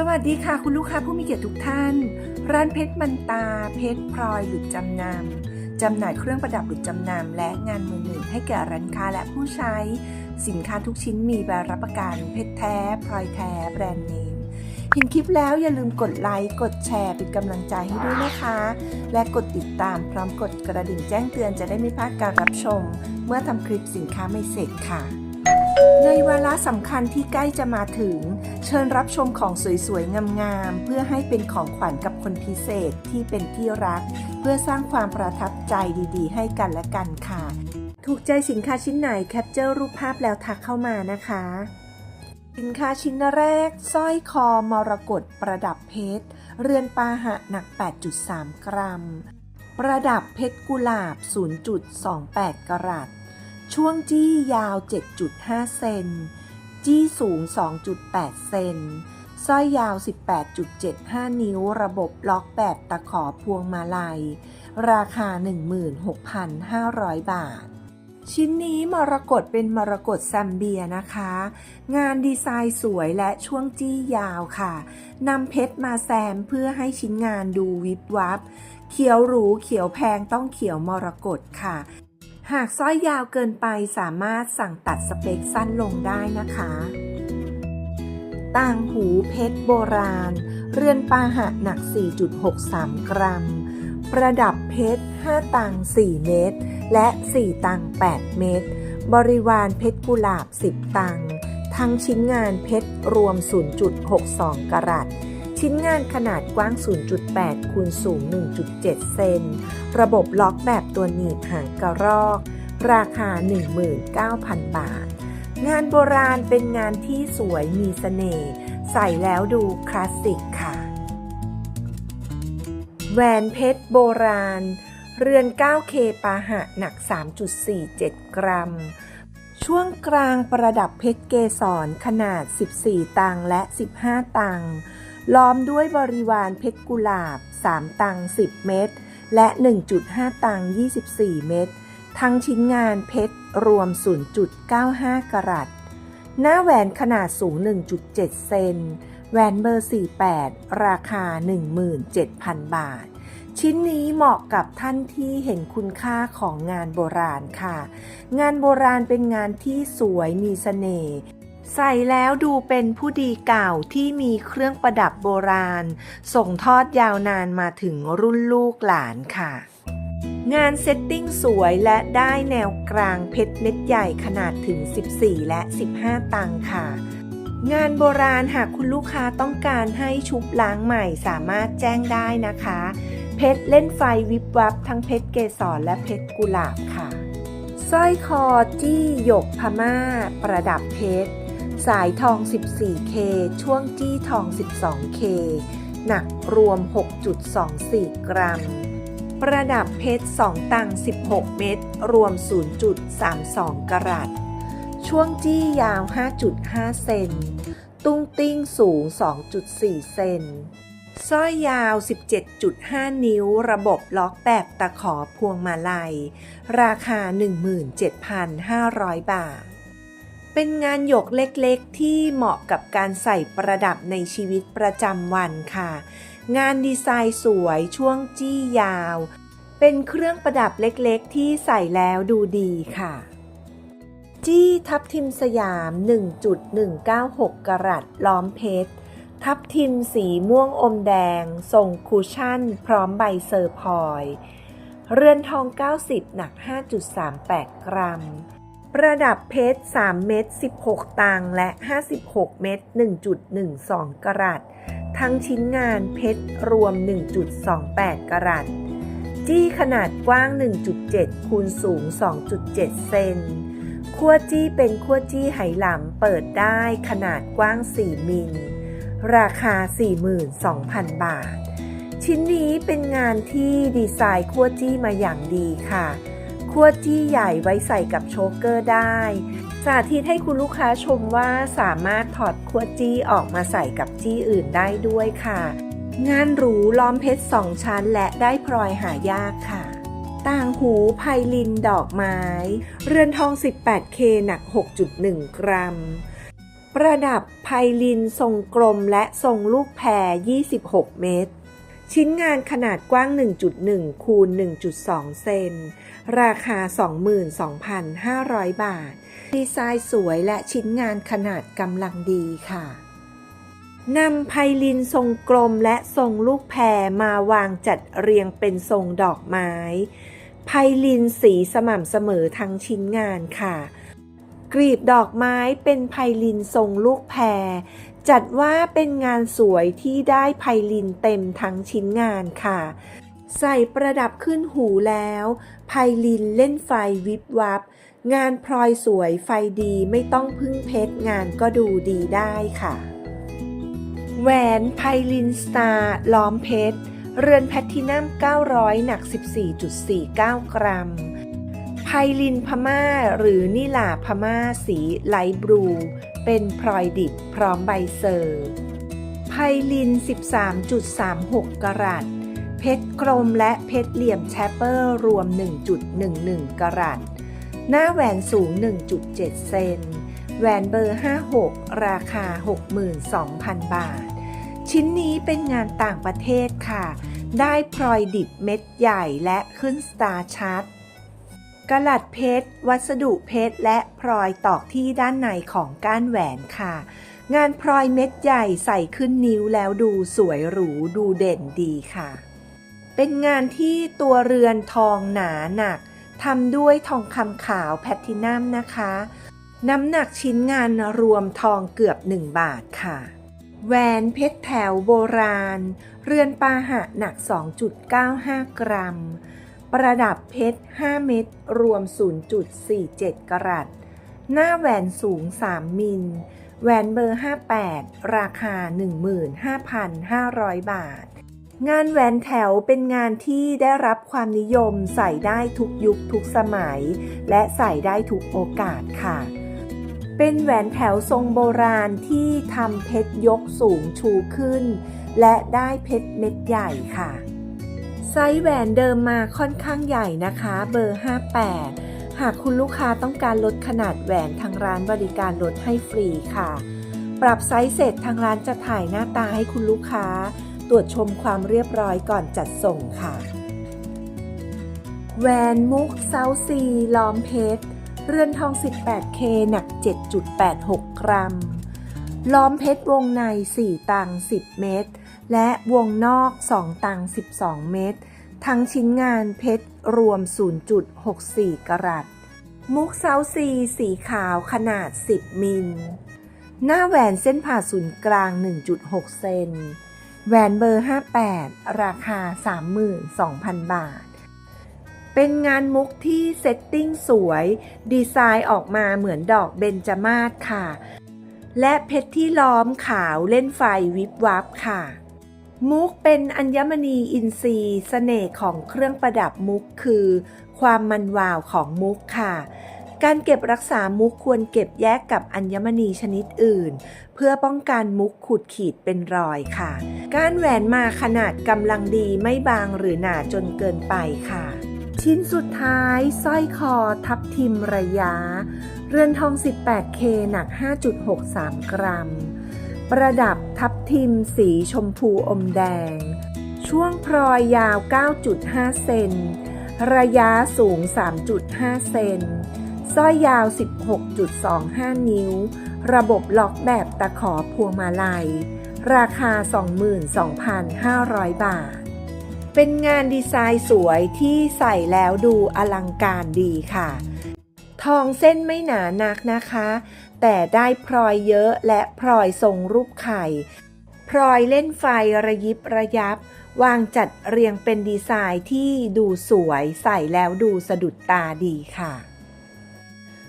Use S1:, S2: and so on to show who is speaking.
S1: สวัสดีค่ะคุณลูกค้าผู้มีเกียรติทุกท่าน ร้านเพชรมันตา เพชรพลอยหรือจำนำจำหน่ายเครื่องประดับหรือจำนำและงานมือหนึ่งให้แก่ร้านค้าและผู้ใช้ สินค้าทุกชิ้นมีใบรับประกัน เพชรแท้พลอยแท้แบรนด์เนมเห็นคลิปแล้วอย่าลืมกดไลค์กดแชร์เป็นกำลังใจให้ด้วยนะคะ และกดติดตามพร้อมกดกระดิ่งแจ้งเตือนจะได้ไม่พลาดการรับชม เมื่อทำคลิปสินค้าไม่เสร็จค่ะ ในวาระสำคัญที่ใกล้จะมาถึง เชิญรับชมของสวยๆ งามๆ เพื่อให้เป็นของขวัญกับคนพิเศษที่เป็นที่รัก เพื่อสร้างความประทับใจดีๆ ให้กันและกันค่ะ ถูกใจสินค้าชิ้นไหนแคปเจอร์รูปภาพแล้วทักเข้ามานะคะ สินค้าชิ้นแรกสร้อยคอมรกตประดับเพชร เรือนปาหะหนัก 8.3 กรัม ประดับเพชรกุหลาบ 0.28 กรัต ช่วงจี้ยาว 7.5 เซน จี้สูง 2.8 เซน สร้อยยาว 18.75 นิ้ว ระบบล็อกแบบตะขอพวงมาลัย ราคา 16,500 บาท ชิ้นนี้มรกตเป็นมรกตแซมเบียนะคะ งานดีไซน์สวยและช่วงจี้ยาวค่ะ นำเพชรมาแซมเพื่อให้ชิ้นงานดูวิบวับ เขียวหรูเขียวแพงต้องเขียวมรกตค่ะ หากสร้อยยาวเกินไปสามารถสั่งตัดสเปคสั้นลงได้นะคะ ต่างหูเพชรโบราณ เรือนปาหะหนัก 4.63 กรัม ประดับเพชร 5 ตัง 4 เม็ดและ 4 ตัง 8 เม็ดบริวารเพชรกุหลาบ 10 ตัง ทั้งชิ้นงานเพชรรวม 0.62 กรัต ชิ้นงานขนาดกว้าง 0.8 คูณสูง 1.7 เซน ระบบล็อกแบบตัวหนีบหางกระรอก ราคา 19,000 บาท งานโบราณเป็นงานที่สวยมีเสน่ห์ใส่แล้วดูคลาสสิกค่ะ แหวนเพชรโบราณ เรือน 9K ปาหะหนัก 3.47 กรัมช่วงกลางประดับเพชรเกสรขนาด 14 ตังและ 15 ตัง ล้อมด้วยบริวารเพชรกุหลาบ 3 ตัง 10 เม็ดและ 1.5 ตัง 24 เม็ดทั้งชิ้นงานเพชรรวม 0.95 กรัต หน้าแหวนขนาดสูง 1.7 เซน แหวนเบอร์ 48 ราคา 17,000 บาท ชิ้นนี้เหมาะกับท่านที่เห็นคุณค่าของงานโบราณค่ะ งานโบราณเป็นงานที่สวยมีเสน่ห์ ใส่แล้วดูเป็นผู้ดีเก่าที่มีเครื่องประดับโบราณ ส่งทอดยาวนานมาถึงรุ่นลูกหลานค่ะ งานเซตติ้งสวยและได้แนวกลางเพชรเม็ดใหญ่ขนาดถึง 14 และ 15 ตังค่ะ งานโบราณหากคุณลูกค้าต้องการให้ชุบล้างใหม่สามารถแจ้งได้นะคะ เพชรเล่นไฟวิบวับทั้งเพชรเกสรและเพชรกุหลาบค่ะสร้อยคอจี้หยกพม่า ประดับเพชร สายทอง 14K ช่วงจี้ทอง 12K หนักรวม 6.24 กรัม ประดับเพชร 2 ตัง 16 เม็ด รวม 0.32 กรัต ช่วงจี้ยาว 5.5 เซน ตุ้งติ้งสูง 2.4 เซนสร้อยยาว 17.5 นิ้ว ระบบล็อกแบบตะขอพวงมาลัย ราคา 17,500 บาท เป็นงานหยกเล็กๆ ที่เหมาะกับการใส่ประดับในชีวิตประจำวันค่ะ งานดีไซน์สวยช่วงจี้ยาว เป็นเครื่องประดับเล็กๆ ที่ใส่แล้วดูดีค่ะ จี้ทับทิมสยาม 1.196 กรัตล้อมเพชร ทับทิมสีม่วงอมแดงทรงคูชั่น พร้อมใบเซอร์พอยล์เรือนทอง 90 หนัก 5.38 กรัม ประดับเพชร 3 เม็ด 16 ตังค์และ 56 เม็ด 1.12 กรัต ทั้งชิ้นงานเพชรรวม 1.28 กรัต จี้ขนาดกว้าง 1.7 คูณสูง 2.7 เซนขั้วจี้เป็นขั้วจี้ไหหลำเปิดได้ขนาดกว้าง 4 มิล ราคา 42,000 บาท ชิ้นนี้เป็นงานที่ดีไซน์ขั้วจี้มาอย่างดีค่ะ ขั้วจี้ใหญ่ไว้ใส่กับโชกเกอร์ได้ สาธิตให้คุณลูกค้าชมว่าสามารถถอดขั้วจี้ออกมาใส่กับจี้อื่นได้ด้วยค่ะ งานหรูล้อมเพชรสองชั้นและได้พลอยหายากค่ะ ต่างหูไพลินดอกไม้ เรือนทอง 18K หนัก 6.1 กรัม ประดับไพลินทรงกลมและทรงลูกแพร 26 เมตร ชิ้นงานขนาดกว้าง 1.1 คูณ 1.2 เซน ราคา 22,500 บาท ดีไซน์สวยและชิ้นงานขนาดกำลังดีค่ะนำไพลินทรงกลมและทรงลูกแพรมาวางจัดเรียงเป็นทรงดอกไม้ ไพลินสีสม่ำเสมอทั้งชิ้นงานค่ะ กรีบดอกไม้เป็นไพลินทรงลูกแพร จัดว่าเป็นงานสวยที่ได้ไพลินเต็มทั้งชิ้นงานค่ะ ใส่ประดับขึ้นหูแล้วไพลินเล่นไฟวิบวับ งานพลอยสวยไฟดีไม่ต้องพึ่งเพชรงานก็ดูดีได้ค่ะ แหวนไพลินสตาร์ล้อมเพชร เรือนแพลตตินัม 900 หนัก 14.49 กรัมไพลินพม่าหรือนิลาพม่าสีไลท์บลู เป็นพลอยดิบพร้อมใบเซอร์ไพลิน 13.36 กรัต เพชรกรมและเพชรเหลี่ยมแชปเปอร์รวม 1.11 กรัต หน้าแหวนสูง 1.7 เซน แหวนเบอร์ 56 ราคา 62,000 บาท ชิ้นนี้เป็นงานต่างประเทศค่ะ ได้พลอยดิบเม็ดใหญ่และขึ้นสตาร์ชัดกลัดเพชร วัสดุเพชร และพลอยตอกที่ด้านในของก้านแหวนค่ะ งานพลอยเม็ดใหญ่ใส่ขึ้นนิ้วแล้วดูสวยหรูดูเด่นดีค่ะ เป็นงานที่ตัวเรือนทองหนาหนักทำด้วยทองคำขาวแพลตินัมนะคะ น้ำหนักชิ้นงานรวมทองเกือบ 1 บาทค่ะ แหวนเพชรแถวโบราณ เรือนปาหะหนัก 2.95 กรัม ประดับเพชร 5 เม็ดรวม 0.47 กรัตหน้าแหวนสูง 3 มิล แหวนเบอร์ 58 ราคา 15,500 บาท งานแหวนแถวเป็นงานที่ได้รับความนิยมใส่ได้ทุกยุคทุกสมัย และใส่ได้ทุกโอกาสค่ะ เป็นแหวนแถวทรงโบราณที่ทำเพชรยกสูงชูขึ้น และได้เพชรเม็ดใหญ่ค่ะ ไซส์แหวนเดิมมาค่อนข้างใหญ่นะคะ เบอร์ 58 หากคุณลูกค้าต้องการลดขนาดแหวนทางร้านบริการลดให้ฟรีค่ะ ปรับไซส์เสร็จทางร้านจะถ่ายหน้าตาให้คุณลูกค้า ตรวจชมความเรียบร้อยก่อนจัดส่งค่ะแหวนมุกเซาซีล้อมเพชร เรือนทอง 18K หนัก 7.86 กรัม ล้อมเพชรวงใน 4 ตัง 10 เม็ดและวงนอก 2 ตัง 12 เม็ดทั้งชิ้นงานเพชรรวม 0.64 กรัตมุกเซาซีสีขาวขนาด 10 มิล หน้าแหวนเส้นผ่าศูนย์กลาง 1.6 เซน แหวนเบอร์ 58 ราคา 32,000 บาท เป็นงานมุกที่เซตติ้งสวย ดีไซน์ออกมาเหมือนดอกเบญจมาศค่ะ และเพชรที่ล้อมขาวเล่นไฟวิบวับค่ะ มุกเป็นอัญมณีอินทรีย์เสน่ห์ของเครื่องประดับมุกคือ ความมันวาวของมุกค่ะ การเก็บรักษามุกควรเก็บแยกกับอัญมณีชนิดอื่น เพื่อป้องกันมุกขูดขีดเป็นรอยค่ะ กานแหวนมาขนาดกำลังดีไม่บางหรือหนาจนเกินไปค่ะ ชิ้นสุดท้ายสร้อยคอทับทิมระยะ เรือนทอง 18K หนัก 5.63 กรัม ประดับทับทิมสีชมพูอมแดง ช่วงพลอยยาว 9.5 เซนระยะสูง 3.5 เซน สร้อยยาว 16.25 นิ้ว ระบบล็อกแบบตะขอพวงมาลัย ราคา 22,500 บาท เป็นงานดีไซน์สวยที่ใส่แล้วดูอลังการดีค่ะ ทองเส้นไม่หนานักนะคะ แต่ได้พลอยเยอะและพลอยทรงรูปไข่ พลอยเล่นไฟระยิบระยับ วางจัดเรียงเป็นดีไซน์ที่ดูสวยใส่แล้วดูสะดุดตาดีค่ะ